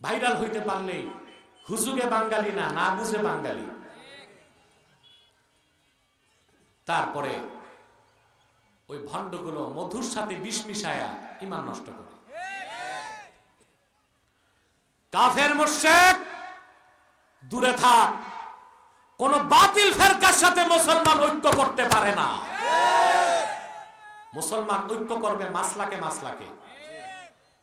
Viral হইতে পারলে হুজুগে বাঙালি না না বুঝে বাঙালি। তারপরে ওই ভণ্ডগুলো মধুর সাথে বিষ মিশায়া ইমান নষ্ট করে। কাফের মোশেক দূরে থাক। কোন বাতিল ফেরকার সাথে মুসলমান ঐক্য করতে পারে না। মুসলমান ঐক্য করবে মাসলাকে মাসলাকে।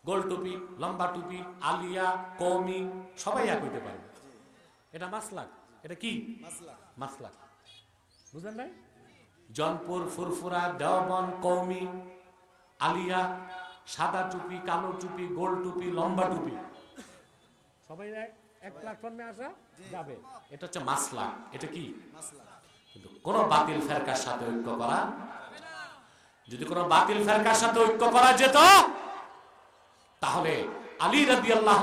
গোল টুপি লম্বা টুপি আলিয়া কৌমি সবাই এক হইতে পারবে এটা মাসলাক। এটা কি? মাসলাক। বুঝলেন নাই? জনপুর ফুরফুরা দেওবন কৌমি আলিয়া সাদা টুপি কালো টুপি গোল টুপি লম্বা টুপি। সবাই এক- প্ল্যাটফর্মে আসা যাবে। এটা হচ্ছে মাসলা এটা কি? কিন্তু কোন বাতিল ফেরকার সাথে ঐক্য করা যদি কোন বাতিল ফেরকার সাথে ঐক্য করা যেত, তাহলে আলী রাদি আল্লাহ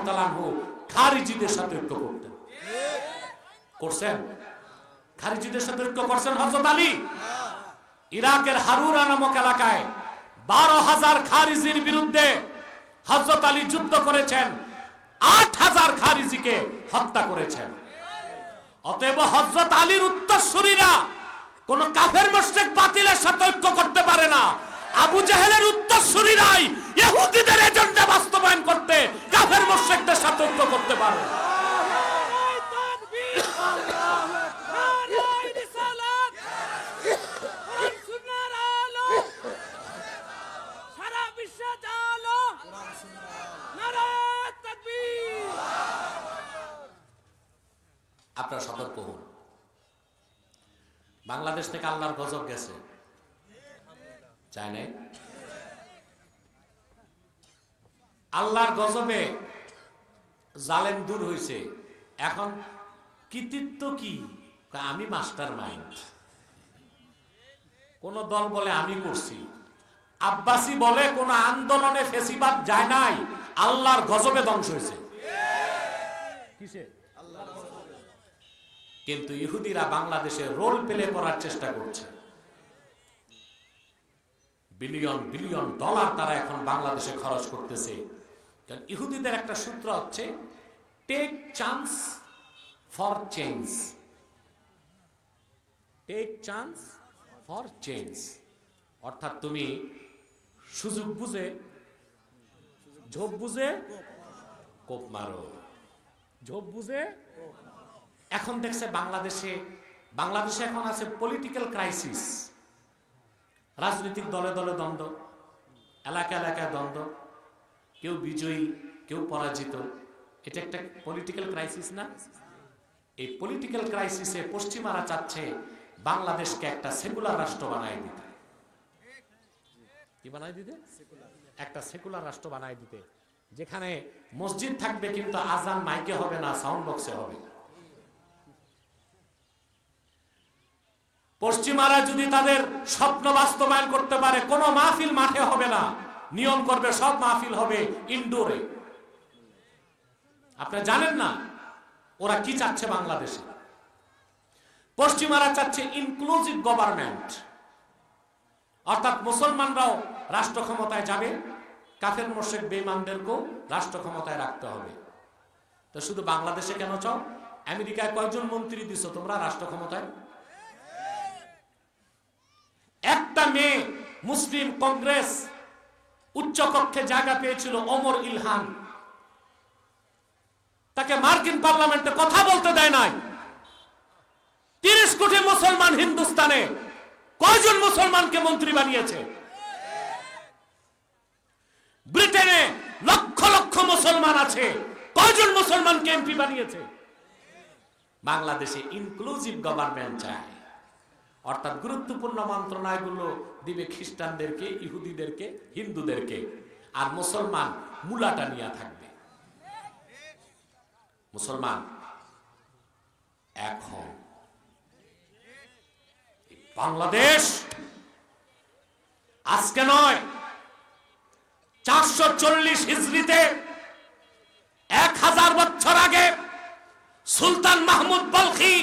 খারিজিদের সাথে ঐক্য করতেন। করছেন? খারিজিদের সাথে ঐক্য করছেন হজরত আলী? ইরাকের হারুরা নামক এলাকায় বারো হাজার খারিজির বিরুদ্ধে হজরত আলী যুদ্ধ করেছেন, আট হাজার খারিজিকে হত্যা করেছেন। অতএব হজরত আলীর উত্তরসূরিরা কোন কাফের মোশেক বাতিলের সাথে ঐক্য করতে পারে না। আবু জাহেলের উত্তরসূরি নাই, ইহুদিদের এজেন্ডা বাস্তবায়ন করতে কাফের মোশেকদের সাথে ঐক্য করতে পারে। নারায় বাংলাদেশ থেকে আল্লাহর গজব গেছে। চায় নাই? আল্লাহর গজবে জালেম দূর হয়েছে এখন কৃতিত্ব কি? আমি মাস্টার মাইন্ড। কোন দল বলে আমি করছি। আব্বাসী বলে কোন আন্দোলনে ফেসিবাদ যায় নাই। আল্লাহর গজবে ধ্বংস হয়েছে কিসে কিন্তু ইহুদিরা বাংলাদেশে রোল প্লে করার চেষ্টা করছে। বিলিয়ন বিলিয়ন ডলার তারা এখন বাংলাদেশে খরচ করতেছে। কারণ ইহুদিদের একটা সূত্র হচ্ছে take chance for change take chance for change অর্থাৎ তুমি সুযোগ বুঝে, ঝোপ বুঝে কোপ মারো। ঝোপ বুঝে এখন দেখছে বাংলাদেশে বাংলাদেশে এখন আছে পলিটিক্যাল ক্রাইসিস রাজনৈতিক দলে দলে দ্বন্দ্ব এলাকা এলাকায় দ্বন্দ্ব, কেউ বিজয়ী, কেউ পরাজিত। এটা একটা পলিটিক্যাল ক্রাইসিস না? এই পলিটিক্যাল ক্রাইসিসে পশ্চিমারা চাচ্ছে বাংলাদেশকে একটা সেকুলার রাষ্ট্র বানায় দিতে। কি বানায় দিতে? একটা সেকুলার রাষ্ট্র বানায় দিতে। যেখানে মসজিদ থাকবে কিন্তু আজান মাইকে হবে না সাউন্ড বক্সে হবে পশ্চিমারা যদি তাদের স্বপ্ন বাস্তবায়ন করতে পারে, কোনো মাহফিল মাঠে হবে না। নিয়ম করবে, সব মাহফিল হবে ইনডোরে। আপনি জানেন না ওরা কি চাচ্ছে বাংলাদেশে? পশ্চিমারা চাচ্ছে ইনক্লুসিভ গভর্নমেন্ট অর্থাৎ মুসলমানরাও রাষ্ট্র ক্ষমতায় যাবে, কাফের মোশেক বেইমানদেরকেও রাষ্ট্র ক্ষমতায় রাখতে হবে। তো শুধু বাংলাদেশে কেন চাও? আমেরিকায় কয়জন মন্ত্রী দিছো তোমরা রাষ্ট্র ক্ষমতায়? একটা মেয়ে মুসলিম কংগ্রেস উচ্চকক্ষে জায়গা পেয়েছিল অমর ইলহান। তাকে মার্কিন পার্লামেন্টে কথা বলতে দেয় নাই। তিরিশ কোটি মুসলমান হিন্দুস্তানে কয়জন মুসলমানকে মন্ত্রী বানিয়েছে? ব্রিটেনে লক্ষ লক্ষ মুসলমান আছে, কয়জন মুসলমানকে এমপি বানিয়েছে? বাংলাদেশে ইনক্লুসিভ গভর্নমেন্ট চায় অর্থাৎ গুরুত্বপূর্ণ মন্ত্রণালয়গুলো দিবে খ্রিস্টানদেরকে, ইহুদিদেরকে, হিন্দুদেরকে। আর মুসলমান মূলাটা নিয়ে থাকবে। মুসলমান, এখন বাংলাদেশ আজকে নয়, চারশো চল্লিশ হিজড়িতে এক হাজার বছর আগে সুলতান মাহমুদ বলখি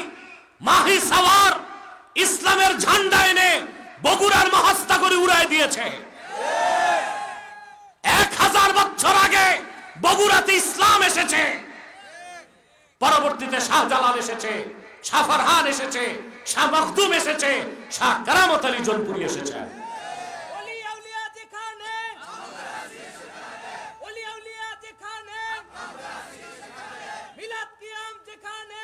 মাহি সাওয়ার ইসলামের ঝান্ডা এনে বগুড়ার মহাস্তা করে উড়াই দিয়েছে। এক হাজার বছর আগে বগুড়াতে ইসলাম এসেছে। পরবর্তীতে শাহজালাল এসেছে, শাহ ফারহান এসেছে, শাহ মখদুম এসেছে, শাহ কারামত আলী জনপুরি এসেছে ওলি আউলিয়া যেখানে ওলি আউলিয়া যেখানে মিলাদ কিয়াম যেখানে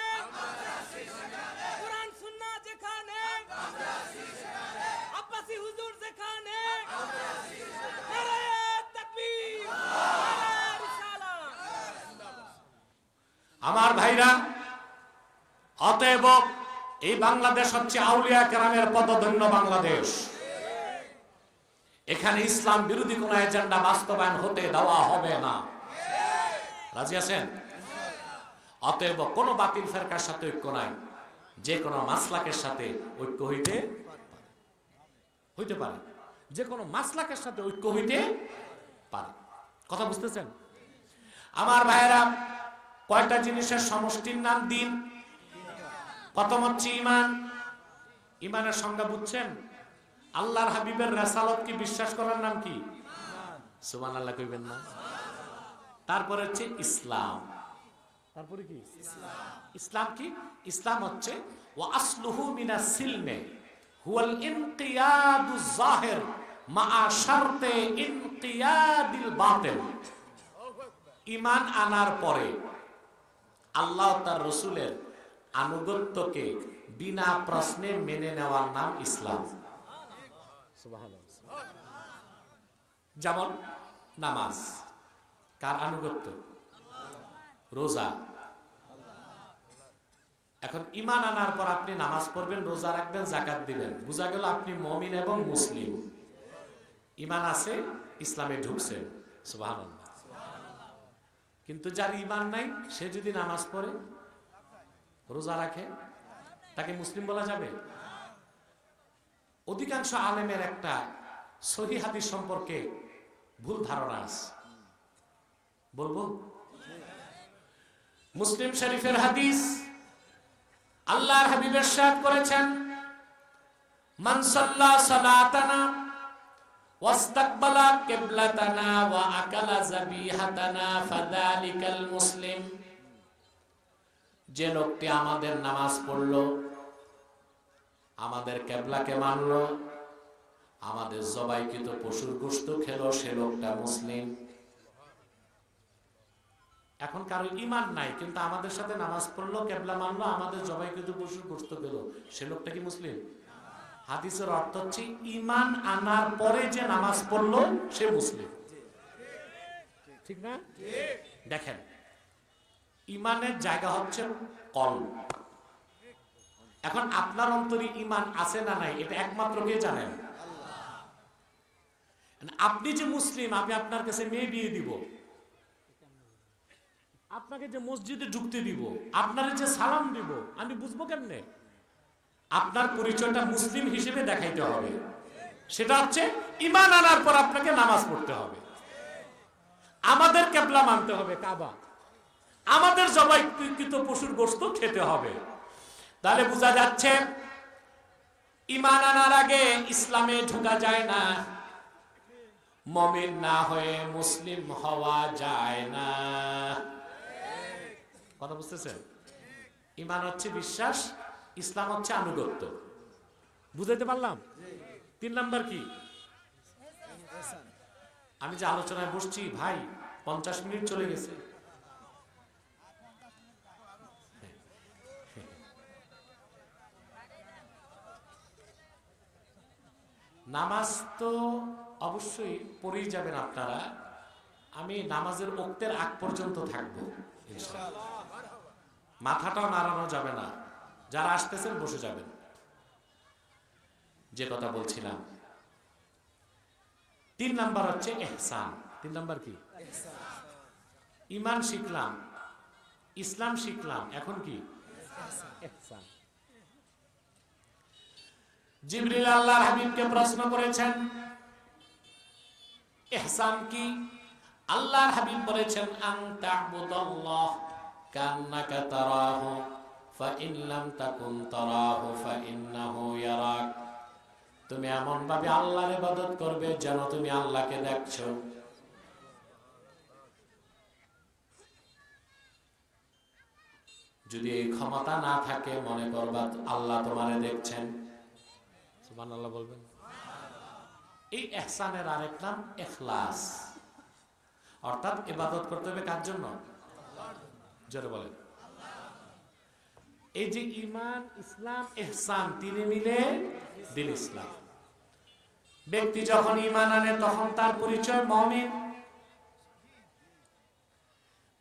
কোরআন সুন্নাহ যেখানে আব্বাসি হুজুর যেখানে নারায়ে তাকবীর নারায়ে রিসালাত আমার ভাইরা, অতএব এই বাংলাদেশ হচ্ছে আউলিয়া কেরামের পদধন্য বাংলাদেশ। এখানে ইসলাম বিরোধী কোন এজেন্ডা বাস্তবায়ন হতে দেওয়া হবে না। রাজি আছেন? অতএব কোন বাতিল ফেরকার সাথে ঐক্য নাই। যে কোনো মাসলাকের সাথে ঐক্য হইতে হইতে পারে। যে কোনো মাসলাকের সাথে ঐক্য হইতে পারে। কথা বুঝতেছেন? আমার ভাইয়েরা কয়টা জিনিসের সমষ্টির নাম দিন? প্রথম হচ্ছে ইমান ইমানের সংজ্ঞা বুঝছেন? আল্লাহর হাবিবের রেসালত কি, বিশ্বাস করার নাম কি? সুমান আল্লাহ কইবেন না। তারপরে হচ্ছে ইসলাম। তারপরে কি? ইসলাম কি? ইসলাম হচ্ছে, ওয়া আসলুহু মিনা সিলমে, হুয়াল ইনকিয়াদু জাহির মা শারতে ইনকিয়াদিল বাতিল। ইমান আনার পরে আল্লাহ তার রসুলের আনুগত্যকে বিনা প্রশ্নে মেনে নেওয়ার নাম ইসলাম। যেমন নামাজ, কার আনুগত্য? রোজা। এখন ইমান আনার পর আপনি নামাজ পড়বেন, রোজা রাখবেন জাকাত দিবেন। বোঝা গেল আপনি মমিন এবং মুসলিম। ইমান আছে, ইসলামে ঢুকছেন সুবহানাল্লাহ। কিন্তু যার ইমান নাই, সে যদি নামাজ পড়ে, রোজা রাখে, তাকে মুসলিম বলা যাবে? অধিকাংশ আলেমের একটা সহি হাদিস সম্পর্কে ভুল ধারণা আছে। বলব? মুসলিম শরীফের হাদিস আল্লাহর হাবিবের সাথ করেছেন, মান সাল্লা যে লোকটি আমাদের নামাজ পড়ল, আমাদের কেবলাকে মানল, আমাদের জবাইকৃত পশুর গুস্ত খেল, সে লোকটা মুসলিম। এখন কারও ইমান নাই, কিন্তু আমাদের সাথে নামাজ পড়ল, কেবলা মানলো, আমাদের জবাই কিন্তু পশুর গুস্ত খেলো, সে লোকটা কি মুসলিম? হাদিসের অর্থ হচ্ছে ইমান আনার পরে যে নামাজ পড়ল, সে মুসলিম। ঠিক না? দেখেন ইমানের জায়গা হচ্ছে কল এখন আপনার অন্তরে ইমান আছে না নাই, এটা একমাত্র কে জানেন? আপনি যে মুসলিম, আমি আপনার কাছে মেয়ে বিয়ে দিব। আপনাকে যে মসজিদে ঢুকতে দিব। আপনার যে সালাম দিব। আমি বুঝব কেমনে? আপনার পরিচয়টা মুসলিম হিসেবে দেখাইতে হবে। সেটা হচ্ছে ইমান আনার পর আপনাকে নামাজ পড়তে হবে। আমাদের কেবলা মানতে হবে কাবা। আমাদের জবাইকৃত পশুর গোস্ত খেতে হবে। তাহলে বোঝা যাচ্ছে ইমান আনার আগে ইসলামে ঢোকা যায় না। মমিন না হয়ে মুসলিম হওয়া যায় না। কথা বুঝতেছেন? ইমান হচ্ছে বিশ্বাস ইসলাম হচ্ছে আনুগত্য। বুঝাইতে পারলাম? তিন নাম্বার কি? আমি যে আলোচনায় বসছি, ভাই, পঞ্চাশ মিনিট চলে গেছে। নামাজ তো অবশ্যই পড়েই যাবেন আপনারা। আমি নামাজের ওক্তের আগ পর্যন্ত থাকব। মাথাটাও নাড়ানো যাবে না। যারা আসতেছেন বসে যাবেন। যে কথা বলছিলাম। তিন নাম্বার হচ্ছে এহসান। তিন নাম্বার কি? ইমান শিখলাম, ইসলাম শিখলাম, এখন কি? এহসান জিবরিল আল্লাহর হাবিবকে প্রশ্ন করেছেন ইহসান কি? হাবিব বলেছেন তা'বুদাল্লাহ কান্নাকা তারাহু। তুমি এমন ভাবে আল্লাহর ইবাদত করবে যেন তুমি আল্লাহকে দেখছ। যদি এই ক্ষমতা না থাকে মনে করবা আল্লাহ তোমারে দেখছেন। বলবেন। এই এহসানের আরেক নাম এখলাস। অর্থাৎ ইবাদত করতে হবে কার জন্য? জোরে বলেন। এই যে ইমান ইসলাম এহসান তিনি মিলে দিন ইসলাম। ব্যক্তি যখন ইমান আনে, তখন তার পরিচয় মমিন।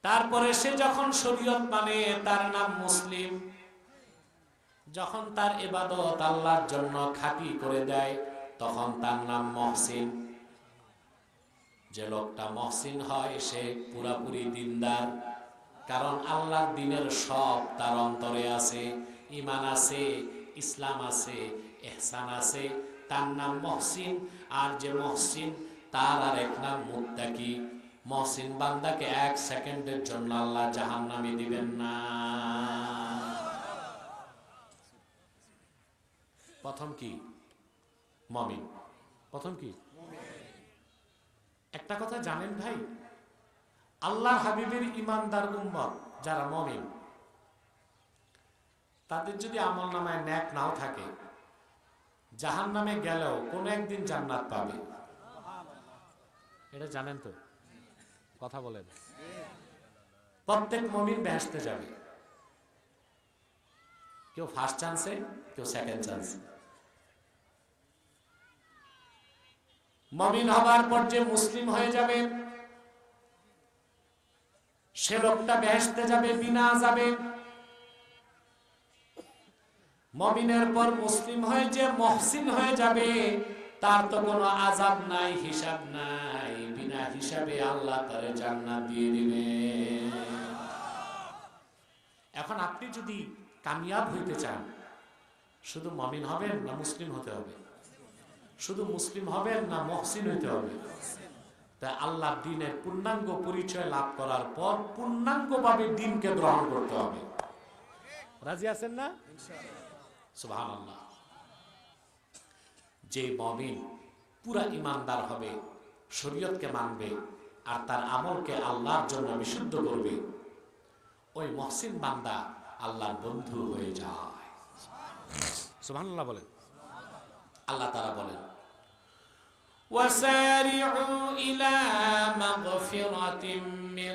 তারপরে সে যখন শরীয়ত মানে তার নাম মুসলিম, যখন তার এবাদত আল্লাহর জন্য খাঁটি করে দেয়, তখন তার নাম মহসিন। যে লোকটা মহসিন হয়, সে পুরাপুরি দিনদার। কারণ আল্লাহর দিনের সব তার অন্তরে আছে ইমান আছে ইসলাম আছে এহসান আছে তার নাম মহসিন আর যে মহসিন তার আর এক নাম মুত্তাকি। মহসিন বান্দাকে এক সেকেন্ডের জন্য আল্লাহ জাহান্নামে দিবেন না। প্রথম কি? মমিন। প্রথম কি? একটা কথা জানেন ভাই আল্লাহ হাবিবের ইমানদার উম্মত যারা মমিন, তাদের যদি আমল নামায় ন্যাক নাও থাকে জাহান নামে গেলেও কোন একদিন জান্নাত পাবে। এটা জানেন তো? কথা বলেন। প্রত্যেক মমিন বেহেসতে যাবে। কেউ ফার্স্ট চান্সে কেউ সেকেন্ড চান্সে মমিন হবার পর যে মুসলিম হয়ে যাবে সে লোকটা বেহেসতে যাবে, বিনা যাবে মমিনের পর মুসলিম হয়ে যে মহসিন হয়ে যাবে, তার তো কোনো আজাব নাই, হিসাব নাই। বিনা হিসাবে আল্লাহ তারে জান্নাত দিয়ে দিবে। এখন আপনি যদি কামিয়াব হইতে চান, শুধু মমিন হবেন না মুসলিম হতে হবে? শুধু মুসলিম হবেন না মহসিন হইতে হবে? তাই আল্লাহ দিনের পূর্ণাঙ্গ পরিচয় লাভ করার পর পূর্ণাঙ্গভাবে দিনকে গ্রহণ করতে হবে। রাজি আছেন না? যে মমিন পুরা ইমানদার হবে, শরীয়তকে মানবে আর তার আমলকে আল্লাহর জন্য বিশুদ্ধ করবে, ওই মহসিন বান্দা আল্লাহর বন্ধু হয়ে যায়। সুবহানাল্লাহ বলেন। আল্লাহ তারা বলেন وسارعوا إلى مغفرة من